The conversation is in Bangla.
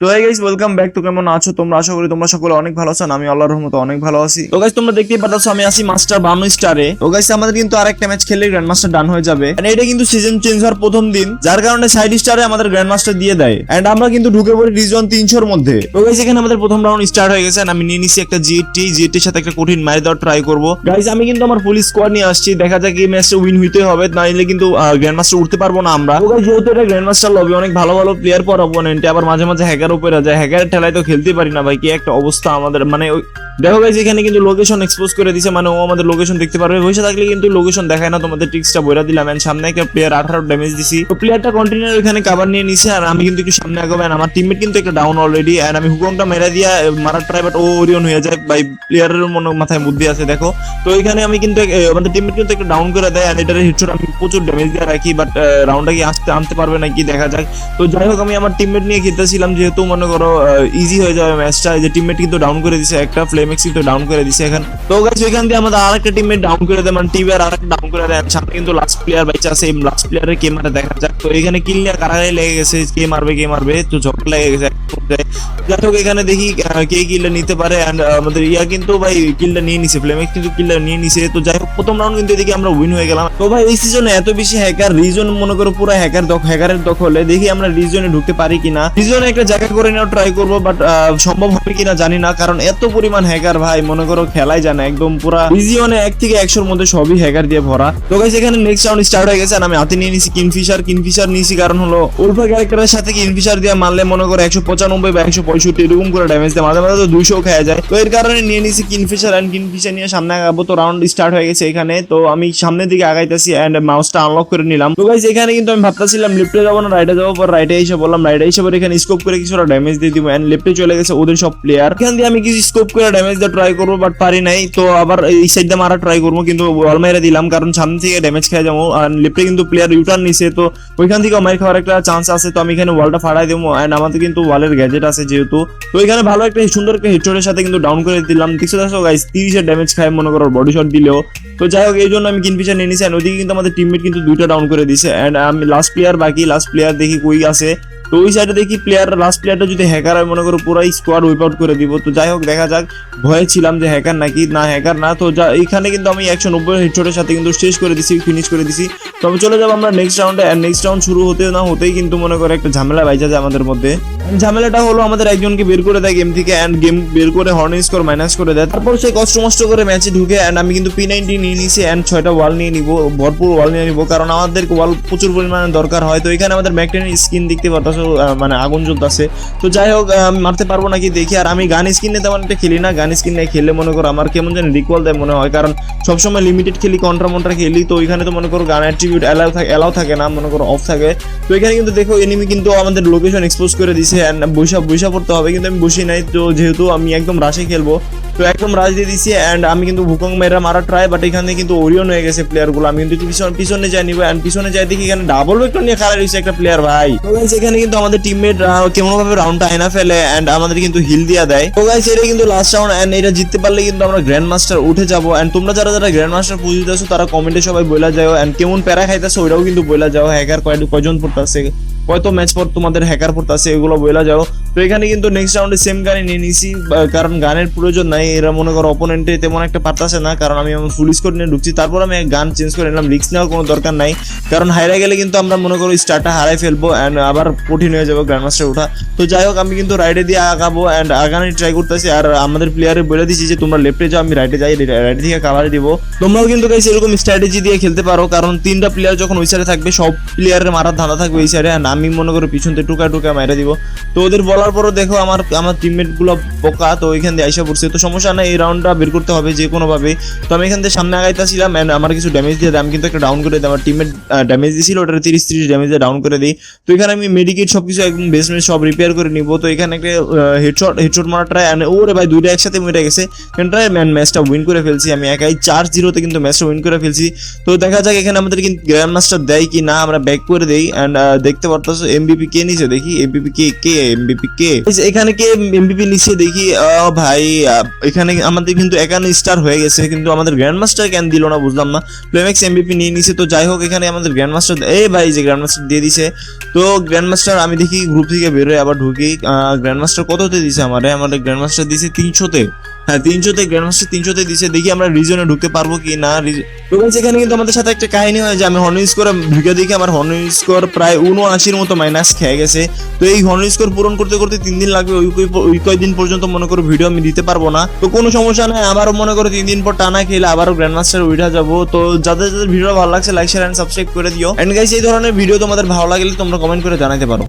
তো হাই গাইস ওয়েলকাম ব্যাক তো কেমন আছো তোমরা? আশা করি তোমরা সকলে অনেক ভালো আছো আমি আল্লাহর রহমতে অনেক ভালো আছি। তো গাইস তোমরা দেখতেই পাচ্ছ আমি আছি মাস্টার বানু স্টারে তো গাইস আমাদের কিন্তু আরেকটা ম্যাচ খেলে গ্র্যান্ড মাস্টার ডান হয়ে যাবে। And এটা কিন্তু সিজন চেঞ্জ হওয়ার প্রথম দিন যার কারণে সাইড স্টারে আমাদের গ্র্যান্ড মাস্টার দিয়ে দেয়। এন্ড আমরা কিন্তু ঢুকে পড়ি রিজন তিনশোর মধ্যে। তো গাইস এখানে আমাদের প্রথম রাউন্ড স্টার্ট হয়ে গেছে আমি নিয়ে নিছি একটা জিটি জিটির সাথে একটা কঠিন মারি দেওয়ার ট্রাই করব। গাইস আমি কিন্তু আমার ফুল স্কোয়াড নিয়ে আসছি দেখা যাক এই ম্যাচটা উইন হইতে হবে না নাইলে কিন্তু গ্র্যান্ড মাস্টার উঠতে পারব না আমরা। তো guys, যেহেতু এটা গ্র্যান্ড মাস্টার লবি অনেক ভালো ভালো প্লেয়ার পর অপোনেন্টে আবার মাঝে মাঝে হ্যাকার উপরে যায়। হ্যাকারের ঠেলায় তো খেলতে পারি না ভাই, কি একটা অবস্থা আমাদের। মানে ওই- দেখো গাইজ এখানে কিন্তু লোকেশন এক্সপোজ করে দিছে মানে ও আমাদের লোকেশন দেখতে পারবে। বসে থাকলে কিন্তু লোকেশন দেখায় না, তোমাদের ট্রিক্সটা বইরা দিলাম। And সামনে একটা প্লেয়ার আঠারো ড্যামেজ দিছি। তো প্লেয়ারটা কন্টিনিউ এখানে কাভার নিয়ে নিছে, আর আমি কিন্তু একটু সামনে আগাবো। আমার টিমমেট কিন্তু একটা ডাউন অলরেডি এন্ড আমি হুকমটা মেরে দিয়া মারার ট্রাই বাট ও ওরিয়ন হয়ে যায়। ভাই প্লেয়ারের মনে মাথায় বুদ্ধি আছে, দেখো। তো এখানে আমি কিন্তু আমাদের টিমমেট কিন্তু একটা ডাউন করে দেয়। এন্ড এটার হিটশট আমি প্রচুর ড্যামেজ দিয়ে রাখি বাট রাউন্ডটা কি আসতে আনতে পারবে নাকি, দেখা যাক। তো যাই হোক, আমি আমার টিমমেট নিয়ে খেলতেছিলাম, যেহেতু মনে করো ইজি হয়ে যাবে ম্যাচটা যে টিমমেট কিন্তু ডাউন করে দিছে, একটা ফ্লেমেক্স কিন্তু ডাউন করে দিছে এখন। তো গাইস এখান দিয়ে আমাদের আরেকটা টিমমেট ডাউন করে দেয় মানে টিমের আরেকটা ডাউন করে দেয়। সামনে কিন্তু লাস্ট প্লেয়ার বাইচা আছে এই লাস্ট প্লেয়ারের কে মারে দেখা যাক। তো এখানে কিল নিয়ে কারাগারে লেগে গেছে, কে মারবে কে মারবে, তো ঝগড়া লেগে গেছে। পর্যায়ে। যাই হোক, এখানে দেখি কে নিতে পারে এন্ড আমাদের ইয়া কিন্তু ভাই নিয়ে নিছে ফ্লেমেক্স কিন্তু নিয়ে নিছে। তো যাই হোক, প্রথম রাউন্ড কিন্তু এদিকে আমরা উইন হয়ে গেলাম। তো ভাই, এই সিজনে এত বেশি হ্যাকার রিজন মনে করো পুরো হ্যাকার হ্যাকারের দখলে, দেখি আমরা রিজনে ঢুকতে পারি কিনা। রিজনে একটা জায়গা করে নেওয়া ট্রাই করব বাট সম্ভব হবে কিনা জানি না, কারণ এত পরিমাণ হ্যাকার ভাই, মনে করো খেলাই জানে, একদম পুরা রিজিয়নে এক থেকে একশোর মধ্যে সবই হ্যাকার দিয়ে ভরা। তো গাইস এখানে নেক্সট রাউন্ড স্টার্ট হয়ে গেছে আমি হাতে নিয়ে নিছি কিংফিশার কিংফিশার নিয়েছি, কারণ হলো উল্ফা ক্যারেক্টারের সাথে কিংফিশার দিয়ে মারলে মনে করো একশো পঁচানব্বই বা একশো পঁয়ষট্টি, এরকম করে ড্যামেজ দেয়। মাঝে মাঝে তো দুইশো খাওয়া যায়। তো এর কারণে নিয়ে নিছি কিংফিশার অ্যান্ড কিংফিশার নিয়ে সামনে আগাবো। তো রাউন্ড স্টার্ট হয়ে গেছে এখানে। তো আমি সামনের দিকে আগাইতেছি অ্যান্ড মাউসটা আনলক করে নিলাম। তো গাইস এখানে কিন্তু আমি ভাবতেছিলাম লিফটে যাব না রাইটে যাব, পর রাইটে এসে বললাম রাইটে এসে এখানে স্কোপ করে কিছুটা ড্যামেজ দিয়ে দিব। অ্যান্ড লেফটে চলে গেছে ওদের সব প্লেয়ার এখান দিয়ে আমি কিছু স্কোপ করে ড্যামেজ দিয়ে ট্রাই করব বাট পারি নাই। তো আবার এই সাইড দিয়ে মারা ট্রাই করব, কিন্তু ওয়াল মেরে দিলাম, কারণ সামনে থেকে ড্যামেজ খেয়ে যাব। আর লেফটে কিন্তু প্লেয়ার ইউটার্ন নিছে, তো ওইখান থেকে মার খাওয়ার একটা চান্স আছে। তো আমি এখানে ওয়ালটা ফাড়াই দেবো। অ্যান্ড আমাদের কিন্তু ওয়ালের গ্যাজেট আছে যেহেতু। তো এখানে ভালো একটা সুন্দর একটা হেডশটের সাথে কিন্তু ডাউন করে দিলাম। দেখছ দেখো গাইস তিরিশের ড্যামেজ খায় মনে করো বডি শট দিলেও। তো যাই হোক এই জন্য আমি কিনফিশার নিয়ে নিছি। And ওইদিকে কিন্তু আমাদের টিমমেট কিন্তু দুইটা ডাউন করে দিছে। অ্যান্ড আমি লাস্ট প্লেয়ার বাকি লাস্ট প্লেয়ার দেখি কই আছে। তো ওই সাইডে দেখি প্লেয়ার লাস্ট প্লেয়ারটা যদি হ্যাকার হয়, মনে করো পুরাই স্কোয়াড উইপ আউট করে দিব। তো যাই হোক, দেখা যাক। ভয়ে ছিলাম যে হ্যাকার নাকি, না হ্যাকার না। তো যা, এইখানে কিন্তু আমি একশো নব্বই হেডশটের সাথে কিন্তু শেষ করে দিছি ফিনিশ করে দিছি। তো আমি চলে যাব আমরা নেক্সট রাউন্ডে অ্যান্ড নেক্সট রাউন্ড শুরু হতে না হতেই কিন্তু মনে করো একটা ঝামেলা বাইজা যায় আমাদের মধ্যে। ঝামেলাটা হলো আমাদের একজনকে বের করে দেয় গেম থেকে অ্যান্ড গেম বের করে হর্ন স্কোর মাইনাস করে দেয়। তারপর সেই কষ্ট মষ্ট করে ম্যাচে ঢুকে অ্যান্ড আমি কিন্তু পি নাইনটি নিয়ে নিছি অ্যান্ড ছয়টা ওয়াল নিয়ে নিব, ভরপুর ওয়াল নিয়ে নিব, কারণ আমাদের ওয়াল প্রচুর পরিমাণে দরকার হয়। তো এখানে আমাদের ম্যাকটেনের স্কিন দেখতে পারতাছো মানে আগুন জ্বলতেছে তো যাই হোক মারতে পারব নাকি দেখি। আর আমি গান স্কিন নিয়ে তেমন একটা খেলি না। গান স্কিন নিয়ে খেললে মনে করো আমার কেমন যেন রিকোয়াল দেয় মনে হয়। কারণ সবসময় লিমিটেড খেলি কন্ট্রা মন্ট্রা খেলি। তো ওইখানে তো মনে করো গান অ্যাট্রিবিউট অ্যালাউ থাকে অ্যালাউ থাকে না, মনে করো অফ থাকে। তো এখানে কিন্তু দেখো এনিমি কিন্তু আমাদের লোকেশন এক্সপোজ করে দিছে অ্যান্ড বৈশা বৈশা পড়তে হবে, কিন্তু আমি বসি নাই, তো যেহেতু আমি একদম রাশে খেলব, তো একদম রাশ দিয়ে দিছি অ্যান্ড আমি কিন্তু ভুকং মেরা মারা ট্রাই বাট এখানে কিন্তু ওরিয়ন হয়ে গেছে প্লেয়ারগুলো। আমি কিন্তু পিছনে পিছনে যাই নিবো অ্যান্ড পিছনে যাই দেখি এখানে ডাবল ভেক্টর নিয়ে খারাপ হয়েছে একটা প্লেয়ার ভাই। এখানে কিন্তু আমাদের টিমমেট কেমন ভাবে রাউন্ডটা আয়না ফেলে অ্যান্ড আমাদের কিন্তু হিল দিয়া দেয়। তো গাইস এটা কিন্তু লাস্ট রাউন্ড অ্যান্ড এটা জিততে পারলে কিন্তু আমরা গ্র্যান্ড মাস্টার উঠে যাব অ্যান্ড তোমরা যারা যারা গ্র্যান্ড মাস্টার পুজিতে আছো তারা কমেন্টে সবাই বইলা যাও অ্যান্ড কেমন প্যারা খাইতেছে ওইটাও কিন্তু বইলা যাও হ্যাকার কয় কয়জন পড়তেছে। কয়তো ম্যাচ পর তোমাদের হ্যাকার পড়তেছে এগুলো বইলা যাও। তো এখানে কিন্তু নেক্সট রাউন্ডে সেম গানে নিয়ে নিছি। কারণ গানের প্রয়োজন নাই, এরা মনে করো অপোনেন্টে তেমন একটা পারতাছে না, কারণ আমি আমার ফুল স্কোর নিয়ে ঢুকছি। তারপর আমি গান চেঞ্জ করে নিলাম রিক্স নেওয়ার কোনো দরকার নাই। কারণ হাইরা গেলে কিন্তু আমরা মনে করো স্টারটা হারাই ফেলব অ্যান্ড আবার কঠিন হয়ে যাব গ্র্যান্ড মাস্টার ওঠা। তো যাই হোক আমি কিন্তু রাইডে দিয়ে আগাবো অ্যান্ড আগানে ট্রাই করতেছি। আর আমাদের প্লেয়ারে বলে দিচ্ছি যে, তোমরা লেফটে যাও, আমি রাইটে যাই রাইটে থেকে কাভার দিব। তোমরাও কিন্তু গাইস এরকম স্ট্র্যাটেজি দিয়ে খেলতে পারো, কারণ তিনটা প্লেয়ার যখন ওই সাইডে থাকবে, সব প্লেয়ারের মারার ধাঁধা থাকবে ওই সাইডে অ্যান্ড আমি মনে করো পিছন থেকে টুকা টুকা মেরে দিব। তো ওদের বলার পরও দেখো আমার আমার টিমমেটগুলো বোকা, তো ওইখান দিয়ে আইসা পড়ছে। তো সমস্যা নাই, এই রাউন্ডটা বের করতে হবে যে কোনো ভাবে তো আমি এখান থেকে সামনে আগাইতেছিলাম এন্ড আমার কিছু ড্যামেজ দিয়ে আমি কিন্তু একটা ডাউন করে দিই। আমার টিমমেট ড্যামেজ দিয়েছিল ওটা তিরিশ তিরিশ ড্যামেজ দিয়ে ডাউন করে দিই। তো এখানে আমি মেডিকেট সবকিছু একদম বেসমেন্ট সব রিপেয়ার করে নিব। তো এখানে একটা হেডশট হেডশট মারা ট্রাই অ্যান্ড ওরে ভাই, দুইটা একসাথে মরে গেছে। ট্রাই ম্যান ম্যাচটা উইন করে ফেলছি। আমি একাই চার জিরোতে কিন্তু ম্যাচটা উইন করে ফেলছি। তো দেখা যাক এখানে আমাদের কিন্তু গ্র্যান্ড মাস্টার দেয় কি না আমরা ব্যাক করে দিই। অ্যান্ড দেখতে পারতো এমবিপি কে নিছে দেখি। এমবিপি কে কে এমবিপি কে? এখানে কে এমবিপি নিচ্ছে দেখি ভাই এখানে আমাদের কিন্তু একান্ন স্টার হয়ে গেছে, কিন্তু আমাদের গ্র্যান্ড মাস্টার কেন দিল না বুঝলাম না। প্লেম্যাক্স এমবিপি নিয়ে নিছে, তো যাই হোক, এখানে আমাদের গ্র্যান্ড মাস্টার এই ভাই, যে গ্র্যান্ড মাস্টার দিয়ে দিছে। তো গ্র্যান্ড মাস্টার আমি দেখি গ্রুপ থেকে বেরোয় আবার ঢুকি গ্র্যান্ড মাস্টার কততে দিছে আমারে? আমাদের গ্র্যান্ড মাস্টার দিছে তিনশোতে। হ্যাঁ তিনশোতে গ্র্যান্ড মাস্টার তিনশোতে দিছে, দেখি আমরা রিজনে ঢুকতে পারব কি না রিজ- তো এখানে কিন্তু আমাদের সাথে একটা কাহিনী হয় যে আমি হর্ন স্কোর ঢুকে দেখি আমার হর্ন স্কোর প্রায় উনআশির মতো মাইনাস খেয়ে গেছে। তো এই হর্ন স্কোর পূরণ করতে করতে তিন দিন লাগবে, ওই কয়দিন পর্যন্ত মনে করো ভিডিও আমি দিতে পারব না। তো কোনো সমস্যা নাই, আবারও মনে করো তিন দিন পর টানা খেলে আবারও গ্র্যান্ড মাস্টার উঠা যাব। তো যাদের যাদের ভিডিও ভালো লাগছে লাইক শেয়ার এন্ড সাবস্ক্রাইব করে দিও। এন্ড গাইস এই ধরনের ভিডিও তোমাদের ভালো লাগলে তোমরা কমেন্ট করে জানাতে পারো।